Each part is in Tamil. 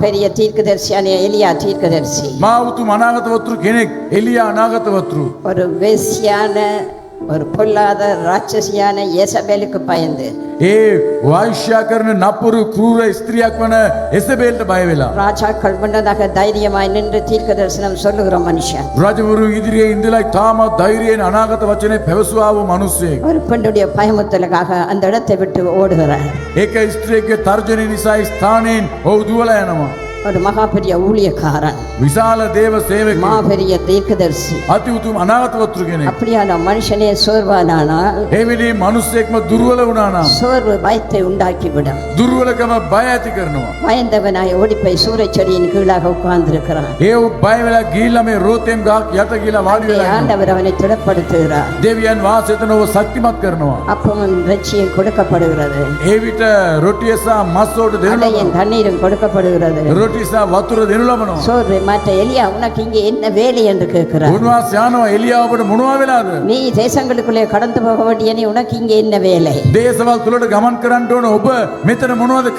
பெரிய தீர்க்கதரிசி எலியா தீர்க்கதரிசி. மாவுத்து அநாகத்தவத்ரு கெனக் எலியா அநாகத்தவத்ரு. ஒரு வேசியான ஒரு பொல்லாத ராட்சசியான எசபேலுக்கு பயந்து ඒ වෛශ්‍යා කරන නපුරු කෲර ස්ත්‍රියක් වන එසබේල්ට බය වෙලා ராஜாக்கள் முன்னதாக தைரியமாய் நின்று தீர்க்க தரிசனம் சொல்லுகிற மனுஷன் රජවරු ඉදිරියේ ඉඳලා තාමත් ධෛර්යයෙන් අනාගත වචනේ පැවසුවා වූ මිනිසෙක් ஒரு பெண்ணுடைய பயமுத்தலுக்காக அந்த இடத்தை விட்டு ஓடுகிறார் ඒක ස්ත්‍රියගේ තර්ජනය නිසා ස්ථානයෙන් ඔහු දුවලා යනවා ஒரு மகா பெரிய ஊழியக்காரன். விசால தேவ சேவை மாபெரிய தீர்க்கதரிசி. அதி உத்தும் அனாகத்வத்ரு கேனே அப்படியான மனுஷனே சோர்வானானால் ஏவிடி மனுஷேக்ம துர்வல உணானா சோர்வு பயத்தை உண்டாக்கி விடும் துர்வலகம பயத்தை கரணுமா பயந்தவனாய் ஓடி போய் சூரிய செடியின் கீழாக உட்கார்ந்திருக்கிறான். ஏவ் பயவல கீழமே ரோத்தேம் கா யத கீழ வாடி ஆண்டவர் அவனை திடப்படுத்துகிறார். தேவியன் வாசத்தனோ சக்திமத் கரணுமா? அப்பமும் இறைச்சியும் கொடுக்கப்படுகிறது. ஏவிட்ட ரொட்டியசா மாசோடு தேவன் தண்ணீரும் கொடுக்கப்படுகிறது. என்ன வேலை என்று கேட்கிறார்? எலியாவோட முணுவாவிலாது நீ தேசங்களுக்குள்ளே கடந்து போக நீ உனக்கு இங்கே என்ன வேலை? கமன் கரண்டோன ஒப்ப மெத்தன முணுவாத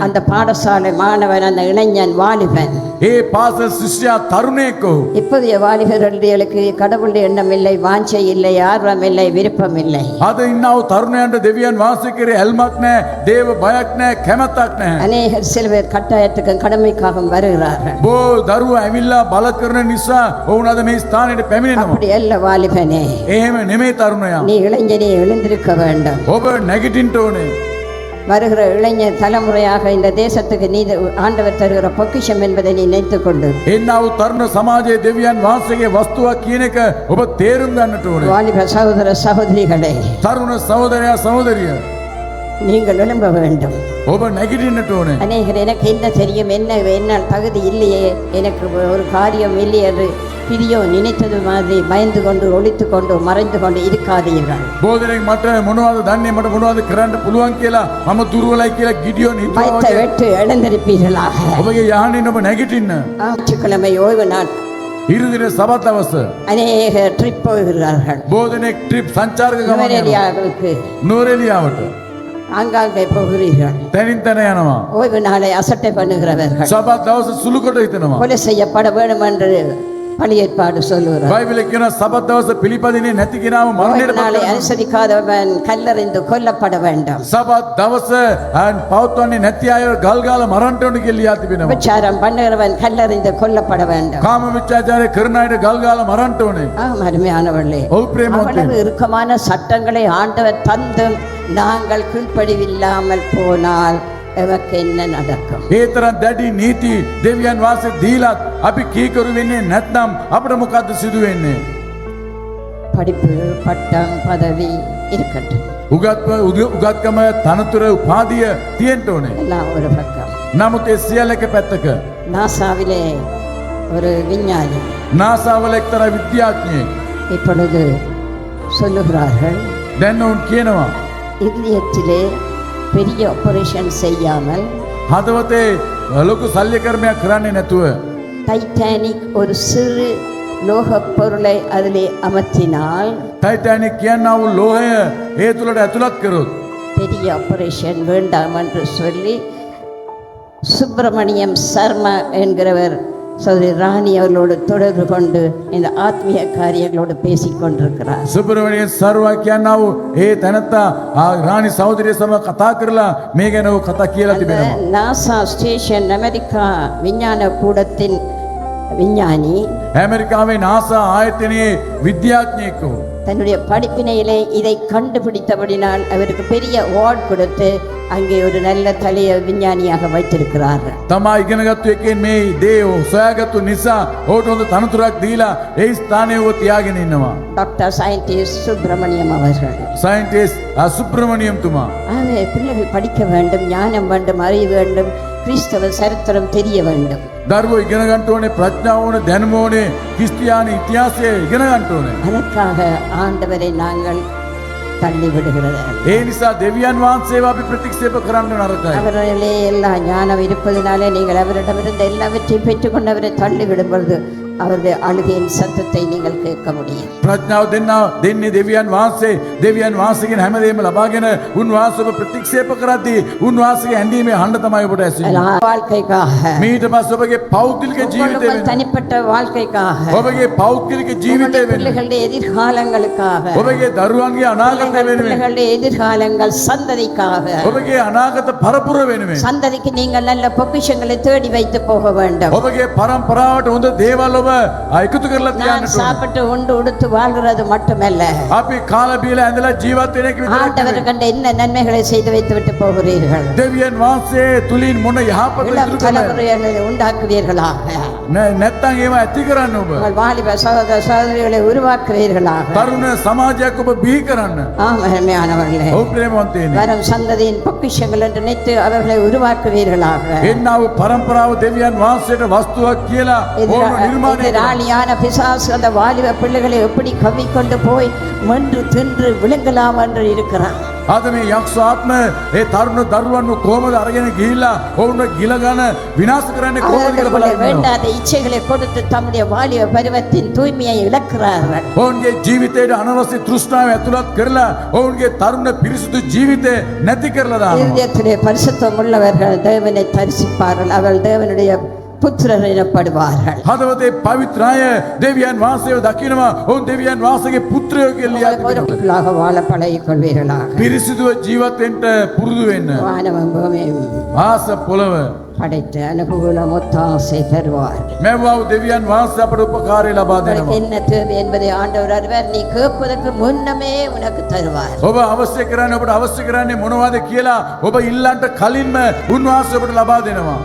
அந்த பாடசாலை மாணவன் அந்த இளைஞன் வாலிபன். ஏ பாச சிஷ்யா தருணேக்கோ இப்போதைய வாலிபர்களுக்கு கடவுளுடைய எண்ணம் இல்லை வாஞ்சை இல்லை இல்லை விருப்பம் இல்லை. அது இன்னும் தருணே என்று தேவியன் வாசிக்கிற எல்மக்னே දේව බයක් නැහැ කැමැත්තක් නැහැ அநேகர் சில பேர் கட்டாயத்துக்கும் கடமைக்காகவும் வருகிறார்கள் බෝ දරුවා ඇවිල්ලා බල කරන නිසා ඔවුන් අද මේ ස්ථානයට පැමිණෙනවා அப்படி அல்ல வாலிபனே එහෙම නෙමෙයි තරුණයා நீ இளைஞனே எழுந்திருக்க வேண்டும் ඔබ නැගිටින්න ඕනේ வருகிற இளைஞர் தலைமுறையாக இந்த தேசத்துக்கு நீ ஆண்டவர் தருகிற பொக்கிஷம் என்பதை நீ நினைத்துக் கொண்டு එන්නව තරුණ සමාජයේ දෙවියන් වහන්සේගේ වස්තුවක් කියන එක ඔබ තේරුම් ගන්නට ඕනේ வாலிப சகோதர சகோதரிகளே තරුණ සහෝදරයා සහෝදරිය நீங்கள் விளம்ப வேண்டும். அநேகர் எனக்கு என்ன தெரியும் என்ன என்ன தகுதி இல்லையே எனக்கு ஒரு காரியம் இல்லையே என்று பிரியோ நினைத்தது மாதிரி பயந்து கொண்டு ஒழித்து கொண்டு மறைந்து கொண்டு இருக்காதீர்கள். போதனை மற்ற முன்னாவது தண்ணி மற்றும் முன்னாவது கிராண்ட் புலுவாங்க கேலா நம்ம துருவலை கேலா கிடியோ நீ பயத்தை வெட்டு எழுந்திருப்பீர்களாக. அவங்க யானை நம்ம நெகட்டின்னு ஆற்றுக்கிழமை ஓய்வு நான் இருதின சபத் அவச அநேக ட்ரிப் போகிறார்கள். போதனை ட்ரிப் சஞ்சாரங்களுக்கு நூரெலியாவுக்கு நூரெலியாவுக்கு ஆங்காங்கே போகிறீர்கள். தனித்தனையானவா? ஓய்வு நாளை அசட்டை பண்ணுகிறவர்கள். சபா தவச சுலுக்கொட்டை தினமா கொலை செய்யப்பட வேண்டும் என்று பணியேற்பாடு சொல்லுகிறார். பைபிள் இருக்கிற சபத் தவச பிலிப்பதினே நெத்திக்கிறாம நாளை அனுசரிக்காதவன் கல்லறிந்து கொல்லப்பட வேண்டும். சபத் தவச அண்ட் பௌத்தோனி நெத்தியாய கல்கால மரண்டோனுக்கு இல்லையா திபினம் விசாரம் பண்ணுகிறவன் கல்லறிந்து கொல்லப்பட வேண்டும். காம விசாச்சாரே கருணாயிடு கல்கால மரண்டோனு ஆமாம் அருமையானவர்களே. அவ்வளவு இறுக்கமான சட்டங்களை ஆண்டவர் தந்தும் நாங்கள் கீழ்ப்படிவில்லாமல் போனால் எமக்கு என்ன நடக்கும் ඒ තරම් දැඩි නීති දෙවියන් වාසේ දීලත් අපි කීකරු වෙන්නේ නැත්නම් අපිට මොකද්ද සිදු වෙන්නේ? படிப்பு பட்டம் பதவி இருக்கட்டும் උගත්ව උද- උගත්කම තනතුර උපාධිය තියෙන්න ඕනේ. எல்லாம் ஒரு பக்கம் නමුත් ඒ සියල්ල එක පැත්තක நாசாவிலே ஒரு விஞ்ஞானி නාසාවල එක්තරා විද්‍යාඥයෙක් இப்பொழுது சொல்லுகிறார்கள் දැන් ඔවුන් කියනවා இதயத்திலே பெரிய ஆபரேஷன் செய்யாமல் හදවතේ ලොකු සල්්‍යකර්මයක් කරන්නේ නැතුව டைட்டானிக் ஒரு சிறு லோகப் பொருளை அதிலே அமர்த்தினால் ටයිටෑනික් කියන්න වූ ලෝහය ඒ තුළට ඇතුළත් කරොත් பெரிய ஆபரேஷன் வேண்டாம் என்று சொல்லி சுப்பிரமணியம் சர்மா என்கிறவர் சௌதரி ராணி அவர்களோடு தொடர்பு கொண்டு இந்த ಆತ್ಮೀಯ ಕಾರ್ಯಗಳோடு பேசிಕೊಂಡಿருக்கிறார் ಸುಬ್ರಹ್ಮಣ್ಯ ಸರ್ವಕ್ಕೆ ನಾವು ಏ ತನತ್ತ ಆ ರಾಣಿ ಸಹೋದರಿ ಸಮ ಕಥಾ ಕರಲ ಮೇಗೆ ನಾವು ಕಥಾ ಕೇಳತ್ತಿ ನಾಸಾ ಸ್ಟೇಷನ್ ಅಮೆರಿಕಾ ವಿಜ್ಞಾನ ಕೂಡತ್ತಿನ விஞ்ஞானி. அமெரிக்காவின் நாசா ஆயத்தினே வித்யாஜ்னிக்கு தன்னுடைய படிப்பினையிலே இதை கண்டுபிடித்தபடினால் அவருக்கு பெரிய அவார்ட் கொடுத்து அங்கே ஒரு நல்ல தலைய விஞ்ஞானியாக வைத்திருக்கிறார் தமா இகனகத்துக்கே மே தேவ் சோயாகத்து நிசா ஓட்டு வந்து தனத்துராக் தீலா ஏய் தானே ஓ தியாகி நின்னவா? டாக்டர் சயின்டிஸ்ட் சுப்பிரமணியம் அவர்கள். சயின்டிஸ்ட் சுப்பிரமணியம் துமா? ஆகவே பிள்ளைகள் படிக்க வேண்டும் ஞானம் வேண்டும் அறிவு வேண்டும். கிறிஸ்தவ சரித்திரம் தெரிய வேண்டும் දරුව ඉගෙනගන්ට ඕනේ ප්‍රඥාව ඕන දැනුම ඕනේ කිස්තියානි ඉතිහාසය ඉගෙනගන්ට ඕනේ. அதற்காக ஆண்டவரை நாங்கள் தள்ளி விடுகிறது ඒ නිසා දෙවියන් වහන්සේව අපි ප්‍රතික්ෂේප කරන්න නරකයි. அவரிலே எல்லா ஞானம் இருப்பதினாலே நீங்கள் அவரிடமிருந்து எல்லாவற்றையும் பெற்றுக்கொண்டு அவரை தள்ளி விடும் பொழுது அவருடைய அழுகையின் சத்தத்தை நீங்கள் கேட்க முடியும் ප්‍රඥාව දෙන්නා දෙන්නේ දෙවියන් වහන්සේ දෙවියන් වහන්සේගෙන් හැමදේම ලබාගෙන උන්වහන්සේව ප්‍රතික්ෂේප කරද්දී උන්වහන්සේගේ ඇඳීමේ හඬ තමයි ඔබට ඇසෙන්නේ. அதனால் வாழ்க்கைக்காக මීට පස්සේ ඔබගේ පෞද්ගලික ජීවිතය உங்கள் වෙන தனிப்பட்ட வாழ்க்கைக்காக ඔබගේ පෞද්ගලික ජීවිතය உங்களுடைய වෙන பிள்ளைகளுடைய எதிர்காலங்களுக்காக ඔබගේ දරුවන්ගේ අනාගතය වෙනුවෙන් பிள்ளைகளுடைய எதிர்காலங்கள் சந்ததிக்காக ඔබගේ අනාගත පරපුර වෙනුවෙන් சந்ததிக்கு நீங்கள் நல்ல பொக்கிஷங்களை தேடி வைத்து போக வேண்டும் ඔබගේ පරම්පරාවට හොඳ දේවල් ඔබ சாப்பிட்டு உண்டு உடுத்து வாழ்கிறது மட்டுமல்ல. அப்படி காலபியில அதுல என்ன நன்மைகளை செய்து வைத்து விட்டு போகிறீர்கள். தேவியன் வாசே துளின் முன்ன யாபத்தில் தலைமுறைகளை உண்டாக்குவீர்களாக. நெத்தாங்க எத்திக்கிறான் உங்கள் வாலிப உருவாக்குவீர்களாக. சமாஜக்கு பீக்கிறான் ஆமாமையானவர்களே வரும் சந்ததியின் பொக்கிஷங்கள் நினைத்து அவர்களை உருவாக்குவீர்களாக. என்னாவு பரம்பராவு தேவியான் வாசேட வஸ்துவ கீழே திராணியான பிசாசு அந்த வாலிப பிள்ளைகளை எப்படி கவி கொண்டு போய் மென்று தின்று விழுங்கலாம் என்று இருக்கிறான். ಆದರೆ ಯಕ್ಷ ಆತ್ಮೆ ಏ ತರುಣ ದರ್ವನ್ನು ಕೋಮದ ಅರಗನೆ ಗೀಲ ಅವನ ಗಿಲಗನ ವಿನಾಶಕರನೆ ಕೋಮದ இச்சைகளை கொடுத்து தம்முடைய வாலிய பருவத்தின் தூய்மையை இழக்கிறார்கள். ಅವನಿಗೆ ಜೀವಿತೇಡ ಅನವಶ್ಯ ತೃಷ್ಣಾವ ಎತ್ತುಲತ್ ಕರಲ ಅವನಿಗೆ தருண பிரிசுது ஜீவிதே நெத்தி கரலதா இருதயத்திலே பரிசுத்தம் உள்ளவர்கள் தேவனை தரிசிப்பார்கள். அவள் தேவனுடைய புத்திரர் எனப்படுவார்கள் හදවතේ පවිත්‍රාය දෙවියන් වහන්සේව දකිනවා ඔවුන් දෙවියන් වහන්සේගේ පුත්‍රයෝ කියලා ලියා තිබෙනවා. பொருட்களாக வாழ பழகிக் கொள்வீர்களாக පිරිසිදුව ජීවත්වෙන්ට පුරුදු වෙන්න. வானவம் பூமியும் ආස පොළව படைத்த அனுகூலம் ஒத்தாசை தருவார் මැව්වාව දෙවියන් වහන්සේ අපට උපකාරය ලබා உனக்கு දෙනවා. என்ன தேவை என்பதை ஆண்டவர் அறிவார் நீ கேட்பதற்கு முன்னமே உனக்கு தருவார் ඔබ අවශ්‍ය කරන්නේ ඔබට අවශ්‍ය කරන්නේ මොනවද කියලා ඔබ ඉල්ලන්ට කලින්ම උන්වහන්සේ ඔබට ලබා දෙනවා.